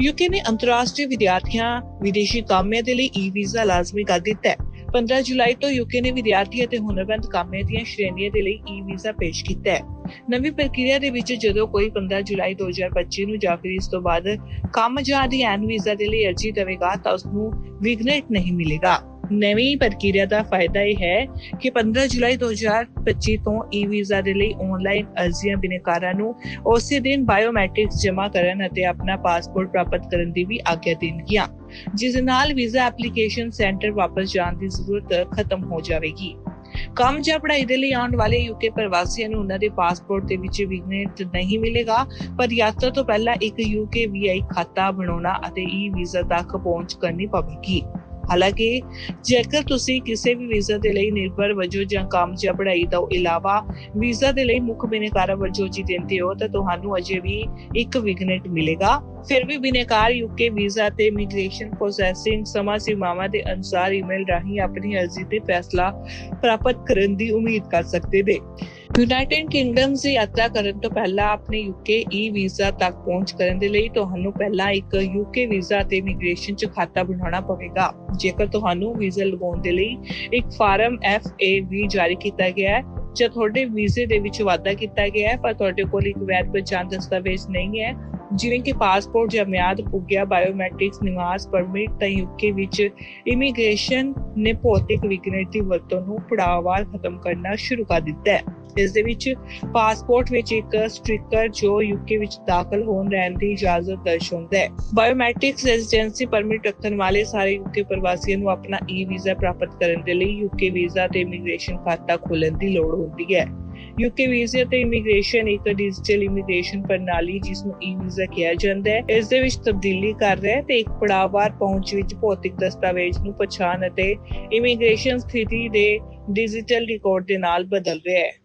UK ਨੇ ਅੰਤਰਰਾਸ਼ਟਰੀ ਵਿਦਿਆਰਥੀਆਂ ਵਿਦੇਸ਼ੀ ਕਾਮਿਆਂ ਦੇ ਲਈ ਈ ਵੀਜ਼ਾ ਲਾਜ਼ਮੀ ਕਰ ਦਿੱਤਾ ਹੈ। 15 ਜੁਲਾਈ ਤੋਂ ਯੂਕੇ ਨੇ ਵਿਦਿਆਰਥੀ ਅਤੇ ਹੁਨਰਮੰਦ ਕਾਮਿਆਂ ਦੀਆਂ ਸ਼੍ਰੇਣੀਆਂ ਦੇ ਲਈ ਈ ਵੀਜ਼ਾ ਪੇਸ਼ ਕੀਤਾ ਹੈ। ਨਵੀਂ ਪ੍ਰਕਿਰਿਆ ਦੇ ਵਿੱਚ ਜਦੋਂ ਕੋਈ 15 ਜੁਲਾਈ 2025 ਨੂੰ ਜਾਂ ਫਿਰ ਇਸ ਤੋਂ ਬਾਅਦ ਕੰਮ ਜਾਂ ਦੀ ਐਨ ਵੀਜ਼ਾ ਦੇ ਲਈ ਅਰਜ਼ੀ ਦੇਵੇਗਾ ਤਾਂ ਉਸ ਨੂੰ ਵਿਗਨੇਟ ਨਹੀਂ ਮਿਲੇਗਾ। ਨਵੀਂ ਪ੍ਰਕਿਰਿਆ ਦਾ ਫਾਇਦਾ ਇਹ ਹੈ ਕਿ 15 ਜੁਲਾਈ 2025 ਤੋਂ ਈ ਵੀਜ਼ਾ ਦੇ ਲਈ ਆਨਲਾਈਨ ਅਰਜ਼ੀਆਂ ਬਿਨੇਕਾਰਾਂ ਨੂੰ ਉਸੇ ਦਿਨ ਬਾਇਓਮੈਟ੍ਰਿਕਸ ਜਮ੍ਹਾਂ ਕਰਨ ਅਤੇ ਆਪਣਾ ਪਾਸਪੋਰਟ ਪ੍ਰਾਪਤ ਕਰਨ ਦੀ ਵੀ ਆਗਿਆ ਦੇਣਗੀਆਂ, ਜਿਸ ਦੇ ਨਾਲ ਵੀਜ਼ਾ ਐਪਲੀਕੇਸ਼ਨ ਸੈਂਟਰ ਵਾਪਸ ਜਾਣ ਦੀ ਜ਼ਰੂਰਤ ਖਤਮ ਹੋ ਜਾਵੇਗੀ। ਕੰਮ ਜਾਂ ਪੜ੍ਹਾਈ ਦੇ ਲਈ ਆਉਣ ਵਾਲੇ ਯੂਕੇ ਪ੍ਰਵਾਸੀਆਂ ਨੂੰ ਉਹਨਾਂ ਦੇ ਪਾਸਪੋਰਟ ਦੇ ਵਿੱਚ ਵਿਗਨੇਟ ਨਹੀਂ ਮਿਲੇਗਾ, ਪਰ ਯਾਤਰਾ ਤੋਂ ਪਹਿਲਾਂ ਇੱਕ ਯੂਕੇ ਵੀਆਈ ਖਾਤਾ ਬਣਾਉਣਾ ਅਤੇ ਈ ਵੀਜ਼ਾ ਤੱਕ ਪਹੁੰਚ ਕਰਨੀ ਪਵੇਗੀ। ਹਾਲਾਂਕਿ ਜੇਕਰ ਤੁਸੀਂ ਕਿਸੇ ਵੀ ਵੀਜ਼ਾ ਦੇ ਲਈ ਨਿਰਭਰ ਵਜੋਂ ਜਾਂ ਕੰਮ ਜਾਂ ਪੜ੍ਹਾਈ ਤੋਂ ਇਲਾਵਾ ਵੀਜ਼ਾ ਦੇ ਲਈ ਮੁੱਖ ਬਿਨੇਕਾਰਾਂ ਵਜੋਂ ਜੀ ਦਿੰਦੇ ਹੋ, ਤਾਂ ਤੁਹਾਨੂੰ ਅਜੇ ਵੀ ਇੱਕ ਵਿਗਨੇਟ ਮਿਲੇਗਾ। ਫਿਰ ਵੀ ਬਿਨੇਕਾਰ ਯੂਕੇ ਵੀਜ਼ਾ ਤੇ ਇਮੀਗ੍ਰੇਸ਼ਨ ਪ੍ਰੋਸੈਸਿੰਗ ਸਮਾਂ ਸੀਮਾਵਾਂ ਦੇ ਅਨੁਸਾਰ ਈਮੇਲ ਰਾਹੀਂ ਆਪਣੀ ਅਰਜ਼ੀ ਤੇ ਫੈਸਲਾ ਪ੍ਰਾਪਤ ਕਰਨ ਦੀ ਉਮੀਦ ਕਰ ਸਕਦੇ ਨੇ। ਯੂਨਾਈਟਿਡ ਕਿੰਗਡਮ ਦੀ ਯਾਤਰਾ ਕਰਨ ਤੋਂ ਪਹਿਲਾਂ ਆਪਣੇ ਯੂਕੇ ਈ ਵੀਜ਼ਾ ਤੱਕ ਪਹੁੰਚ ਕਰਨ ਦੇ ਲਈ ਤੁਹਾਨੂੰ ਪਹਿਲਾਂ ਇੱਕ ਯੂਕੇ ਵੀਜ਼ਾ ਤੇ ਇਮੀਗ੍ਰੇਸ਼ਨ 'ਚ ਖਾਤਾ ਬਣਾਉਣਾ ਪਵੇਗਾ। ਜੇਕਰ ਤੁਹਾਨੂੰ ਵੀਜ਼ਾ ਲਗਾਉਣ ਦੇ ਲਈ ਇੱਕ ਫਾਰਮ FAV ਜਾਰੀ ਕੀਤਾ ਗਿਆ ਹੈ, ਜਾਂ ਤੁਹਾਡੇ ਵੀਜ਼ੇ ਦੇ ਵਿੱਚ ਵਾਅਦਾ ਕੀਤਾ ਗਿਆ ਹੈ, ਪਰ ਤੁਹਾਡੇ ਕੋਲ ਇੱਕ ਵੈਧ ਪਛਾਣ ਦਸਤਾਵੇਜ਼ ਨਹੀਂ ਹੈ ਜਿਵੇਂ ਕਿ ਪਾਸਪੋਰਟ ਜਾਂ ਮਿਆਦ ਪੁੱਗਿਆ ਬਾਇਓਮੈਟ੍ਰਿਕਸ ਨਿਵਾਸ ਪਰਮਿਟ ਤਾਂ ਯੂਕੇ ਵਿੱਚ ਇਮੀਗ੍ਰੇਸ਼ਨ ਨੇ ਭੌਤਿਕ ਵਿਗਨੇਟ ਦੀ ਵਰਤੋਂ ਨੂੰ ਪੜਾਅਵਾਰ ਖਤਮ ਕਰਨਾ ਸ਼ੁਰੂ ਕਰ ਦਿੱਤਾ ਹੈ। ਇਸ ਦੇ ਵਿੱਚ ਪਾਸਪੋਰਟ ਵਿੱਚ ਇੱਕ ਸਟ੍ਰਿਕਰ ਜੋ ਯੂਕੇ ਵਿੱਚ ਦਾਖਲ ਹੋਣ ਰਹਿਣ ਦੀ ਇਜਾਜ਼ਤ ਦਰਸਾਉਂਦਾ ਹੈ। ਬਾਇਓਮੈਟ੍ਰਿਕਸ ਰੈਜ਼ੀਡੈਂਸੀ ਪਰਮਿਟ ਰੱਖਣ ਵਾਲੇ ਸਾਰੇ ਯੂਕੇ ਪ੍ਰਵਾਸੀਆਂ ਨੂੰ ਆਪਣਾ ਈ ਵੀਜ਼ਾ ਪ੍ਰਾਪਤ ਕਰਨ ਦੇ ਲਈ ਯੂਕੇ ਵੀਜ਼ਾ ਤੇ ਇਮੀਗ੍ਰੇਸ਼ਨ ਖਾਤਾ ਖੋਲ੍ਹਣ ਦੀ ਲੋੜ ਹੁੰਦੀ ਹੈ। ਯੂਕੇ ਵੀਜ਼ੇ ਤੇ ਇਮੀਗ੍ਰੇਸ਼ਨ ਇੱਕ ਡਿਜੀਟਲ ਇਮੀਗ੍ਰੇਸ਼ਨ ਪ੍ਰਣਾਲੀ ਜਿਸ ਨੂੰ ਈ e ਵੀਜ਼ਾ ਕਿਹਾ ਜਾਂਦਾ ਹੈ। ਇਸ ਦੇ ਵਿੱਚ ਤਬਦੀਲੀ ਕਰ ਰਿਹਾ ਹੈ ਤੇ ਇੱਕ ਪੜਾਅਵਾਰ ਪਹੁੰਚ ਵਿੱਚ ਭੌਤਿਕ ਦਸਤਾਵੇਜ਼ ਨੂੰ ਪਛਾਣ ਅਤੇ ਇਮੀਗ੍ਰੇਸ਼ਨ ਸਥਿਤੀ ਦੇ ਡਿਜੀਟਲ ਰਿਕਾਰਡ ਦੇ ਨਾਲ ਬਦਲ ਰਿਹਾ ਹੈ।